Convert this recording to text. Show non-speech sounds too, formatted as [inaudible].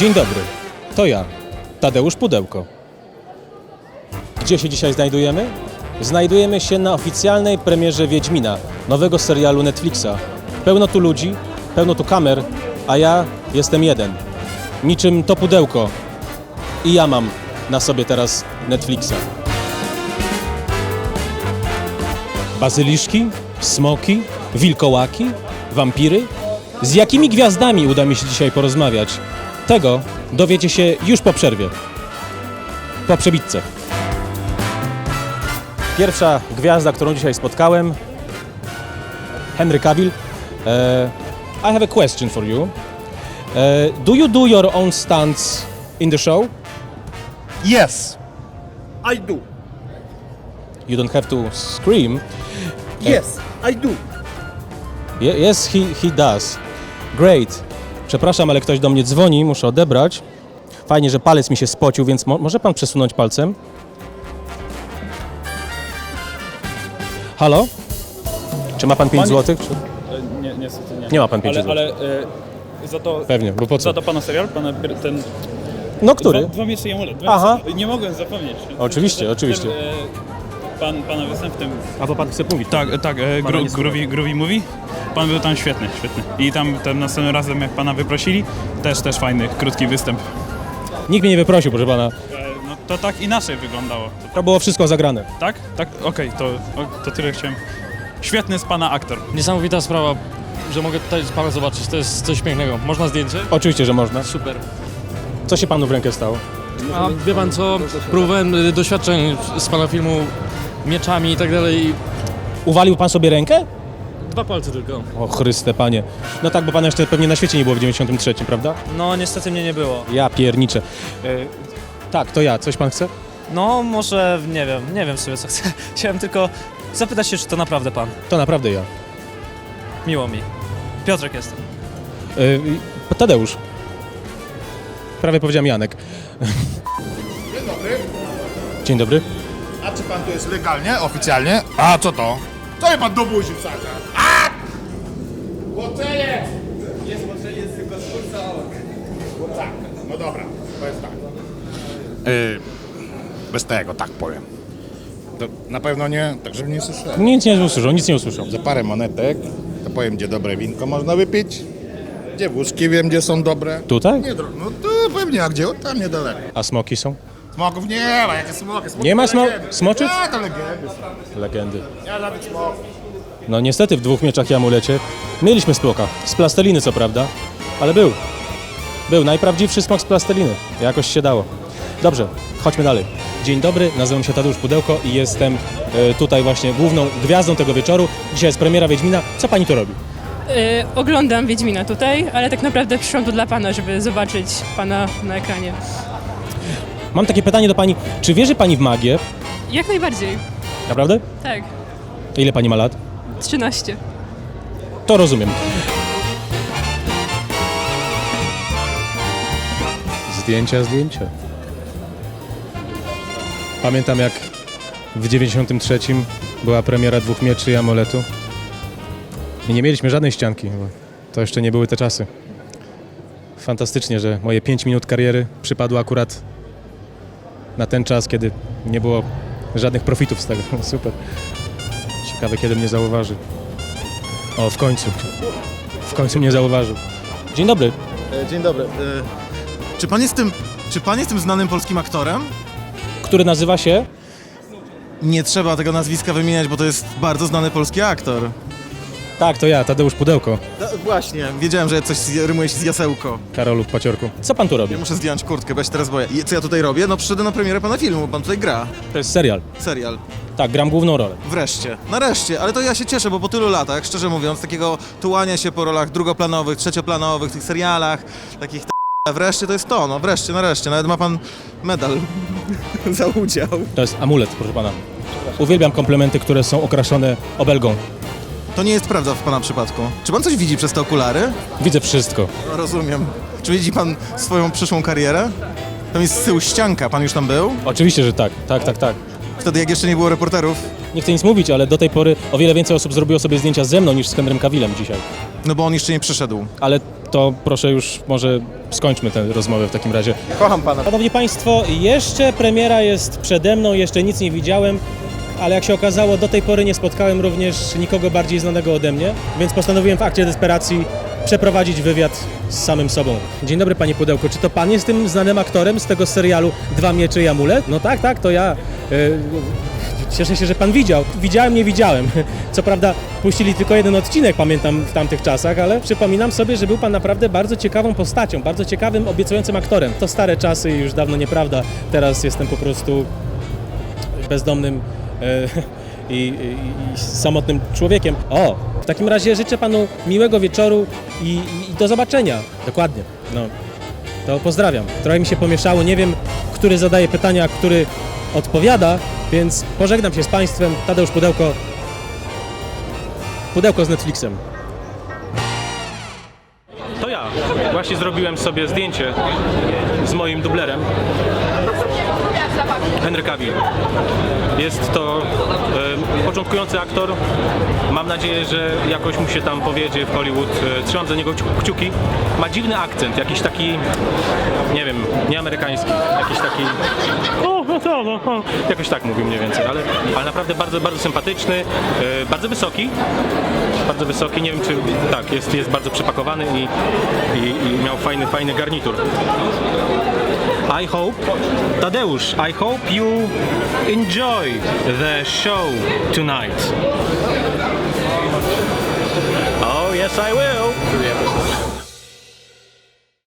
Dzień dobry, to ja, Tadeusz Pudełko. Gdzie się dzisiaj znajdujemy? Znajdujemy się na oficjalnej premierze Wiedźmina, nowego serialu Netflixa. Pełno tu ludzi, pełno tu kamer, a ja jestem jeden. Niczym to pudełko. I ja mam na sobie teraz Netflixa. Bazyliszki, smoki, wilkołaki, wampiry? Z jakimi gwiazdami uda mi się dzisiaj porozmawiać? Tego dowiecie się już po przerwie. Po przebitce. Pierwsza gwiazda, którą dzisiaj spotkałem, Henry Cavill. E, I have a question for you. E, do you do your own stunts in the show? Yes, I do. You don't have to scream. Yes, I do. Ye- Yes, he, he does. Great. Przepraszam, ale ktoś do mnie dzwoni, muszę odebrać. Fajnie, że palec mi się spocił, więc mo- może pan przesunąć palcem? Halo? Czy ma pan 5 Panie- złotych? Czy... E, Nie, niestety nie. Nie ma pan 5 ale, złotych. ale e, za to... Pewnie, bo po co? Za to pana serial? Pana ten... No który? Dwa, dwa miecze i amulet. Aha. Nie mogłem zapomnieć. Oczywiście, Ten, oczywiście. e, pan, pana występ w tym... A bo pan chce mówić. Tak, tak, e, gru. Groovy, Groovy Movie. Pan był tam świetny, świetny. I tam, tam następnym razem, jak pana wyprosili, też, też fajny, krótki występ. Nikt mnie nie wyprosił, proszę pana. E, no to tak inaczej wyglądało. To było wszystko zagrane. Tak? Tak? Okej, to, o, to tyle chciałem. Świetny jest pana aktor. Niesamowita sprawa, że mogę tutaj pana zobaczyć. To jest coś pięknego. Można zdjęcie? Oczywiście, że można. Super. Co się panu w rękę stało? A wie pan co? Próbowałem y, doświadczeń z pana filmu mieczami i tak dalej. Uwalił pan sobie rękę? Dwa palce tylko. O Chryste, panie. No tak, bo pana jeszcze pewnie na świecie nie było w 93, prawda? No niestety mnie nie było. Ja pierniczę. E, tak, to ja. Coś pan chce? No może nie wiem, nie wiem sobie co chcę. [laughs] Chciałem tylko zapytać się, czy to naprawdę pan. To naprawdę ja. Miło mi. Piotrek jestem. E, Tadeusz. Prawie powiedziałem Janek. [laughs] Dzień dobry. Dzień dobry. A czy pan tu jest legalnie, oficjalnie? A co to? Co je pan do buzi wsadza? A! Łoczenie! Jest łoczenie, jest tylko skórca obok. No dobra, to jest tak. Yy, bez tego, tak powiem. To na pewno nie, tak żeby nie słyszałem. Nic nie usłyszą, nic nie usłyszą. Za parę monetek, to powiem, gdzie dobre winko można wypić. Gdzie wózki wiem, gdzie są dobre. Tutaj? Nie, dro- no to pewnie, a gdzie? O, tam niedaleko. A smoki są? Smoków nie ma, jakie smoki? smoki Nie ma to smo- legendy. smoczyc? Nie, to legendy są. Legendy. Smoków. No niestety w dwóch mieczach i amulecie mieliśmy smoka. Z plasteliny co prawda, ale był. Był najprawdziwszy smok z plasteliny. Jakoś się dało. Dobrze, chodźmy dalej. Dzień dobry, nazywam się Tadeusz Pudełko i jestem e, tutaj właśnie główną gwiazdą tego wieczoru. Dzisiaj jest premiera Wiedźmina. Co pani tu robi? Y, oglądam Wiedźmina tutaj, ale tak naprawdę przyszłam tu dla pana, żeby zobaczyć pana na ekranie. Mam takie pytanie do pani. Czy wierzy pani w magię? Jak najbardziej. Naprawdę? Tak. Ile pani ma lat? 13. To rozumiem. Zdjęcia, zdjęcia. Pamiętam jak w 93 była premiera Dwóch Mieczy i Amuletu. I nie mieliśmy żadnej ścianki. bo To jeszcze nie były te czasy. Fantastycznie, że moje 5 minut kariery przypadło akurat na ten czas, kiedy nie było żadnych profitów z tego. [laughs] Super. Ciekawe, kiedy mnie zauważy. O, w końcu. W końcu mnie zauważył. Dzień dobry. E, Dzień dobry. E, Czy pan jest tym, czy pan jest tym znanym polskim aktorem? Który nazywa się? Nie trzeba tego nazwiska wymieniać, bo to jest bardzo znany polski aktor. Tak, to ja, Tadeusz Pudełko, No, właśnie, wiedziałem, że coś z- rymuje się z jasełko. Karolu Paciorku. Co pan tu robi? Ja muszę zdjąć kurtkę, bo ja się teraz boję. I Co ja tutaj robię? No przyszedłem na premierę pana filmu, pan tutaj gra. To jest serial. Serial. Tak, gram główną rolę. Wreszcie. Nareszcie. Ale to ja się cieszę, bo po tylu latach, szczerze mówiąc, takiego tułania się po rolach drugoplanowych, trzecioplanowych, tych serialach, takich t- wreszcie to jest to, no wreszcie, nareszcie. Nawet ma pan medal [laughs] za udział. To jest amulet, proszę pana. Uwielbiam komplementy, które są okraszone obelgą. To nie jest prawda w pana przypadku. Czy pan coś widzi przez te okulary? Widzę wszystko. No, rozumiem. Czy widzi pan swoją przyszłą karierę? Tam jest z tyłu ścianka, pan już tam był? Oczywiście, że tak. Tak, tak, tak. Wtedy jak jeszcze nie było reporterów? Nie chcę nic mówić, ale do tej pory o wiele więcej osób zrobiło sobie zdjęcia ze mną niż z Henrym Cavillem dzisiaj. No bo on jeszcze nie przyszedł. Ale to proszę już może skończmy tę rozmowę w takim razie. Kocham pana. Szanowni Państwo, jeszcze premiera jest przede mną, jeszcze nic nie widziałem, ale jak się okazało, do tej pory nie spotkałem również nikogo bardziej znanego ode mnie, więc postanowiłem w akcie desperacji przeprowadzić wywiad z samym sobą. Dzień dobry Panie Pudełko, czy to Pan jest tym znanym aktorem z tego serialu Dwa Miecze i Amulet? No tak, tak, to ja. Y, Cieszę się, że Pan widział. Widziałem, nie widziałem. [laughs] Co prawda puścili tylko jeden odcinek, pamiętam, w tamtych czasach, ale przypominam sobie, że był Pan naprawdę bardzo ciekawą postacią, bardzo ciekawym, obiecującym aktorem. To stare czasy i już dawno nieprawda. Teraz jestem po prostu bezdomnym [laughs] i, i, i samotnym człowiekiem. O, w takim razie życzę Panu miłego wieczoru i, i, i do zobaczenia. Dokładnie. No, to pozdrawiam. Trochę mi się pomieszało, nie wiem, który zadaje pytania, a który odpowiada, więc pożegnam się z Państwem. Tadeusz Pudełko. Pudełko z Netflixem. To ja. Właśnie zrobiłem sobie zdjęcie z moim dublerem. Henry Cavill. Jest to e, początkujący aktor. Mam nadzieję, że jakoś mu się tam powiedzie w Hollywood. E, trzymam za niego kciu- kciuki. Ma dziwny akcent, jakiś taki, nie wiem, nieamerykański. Jakiś taki... O, no to, no. Jakoś tak mówił mniej więcej, ale, ale naprawdę bardzo, bardzo sympatyczny, e, bardzo wysoki. Bardzo wysoki, nie wiem czy tak, jest, jest bardzo przypakowany i, i, i miał fajny, fajny garnitur. I hope, Tadeusz, I hope you enjoy the show tonight. Oh, yes, I will.